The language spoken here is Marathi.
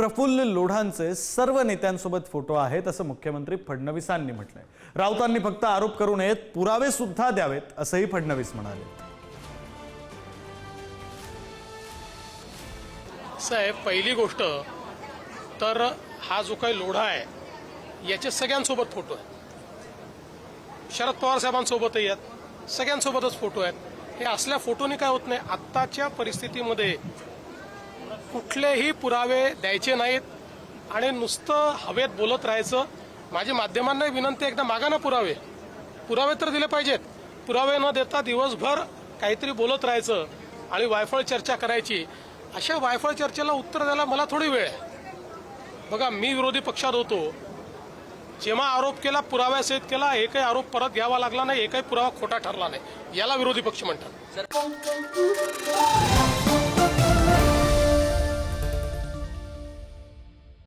प्रफुल्ल लोढांचे सर्व नेत्यांसोबत फोटो आहेत असं मुख्यमंत्री फडणवीसांनी म्हटलंय. राऊतांनी फक्त आरोप करू नयेत पुरावे सुद्धा द्यावेत असंही फडणवीस म्हणाले. साहेब पहिली गोष्ट तर हा जो काही लोढा आहे याचे सगळ्यांसोबत फोटो आहेत. शरद पवार साहेबांसोबतही आहेत सगळ्यांसोबतच फोटो आहेत. हे असल्या फोटोने काय होत नाही आत्ताच्या परिस्थितीमध्ये कुठलेही पुरावे द्यायचे नाहीत आणि नुसतं हवेत बोलत राहायचं. माझी माध्यमांना विनंती एकदा मागा ना पुरावे. पुरावे तर दिले पाहिजेत. पुरावे न देता दिवसभर काहीतरी बोलत राहायचं आणि वायफळ चर्चा करायची. अशा वायफळ चर्चेला उत्तर द्यायला मला थोडी वेळ आहे. बघा मी विरोधी पक्षात होतो. जेव्हा आरोप केला पुराव्यासहित केला एकही आरोप परत घ्यावा लागला नाही एकही पुरावा खोटा ठरला नाही. याला विरोधी पक्ष म्हणतात.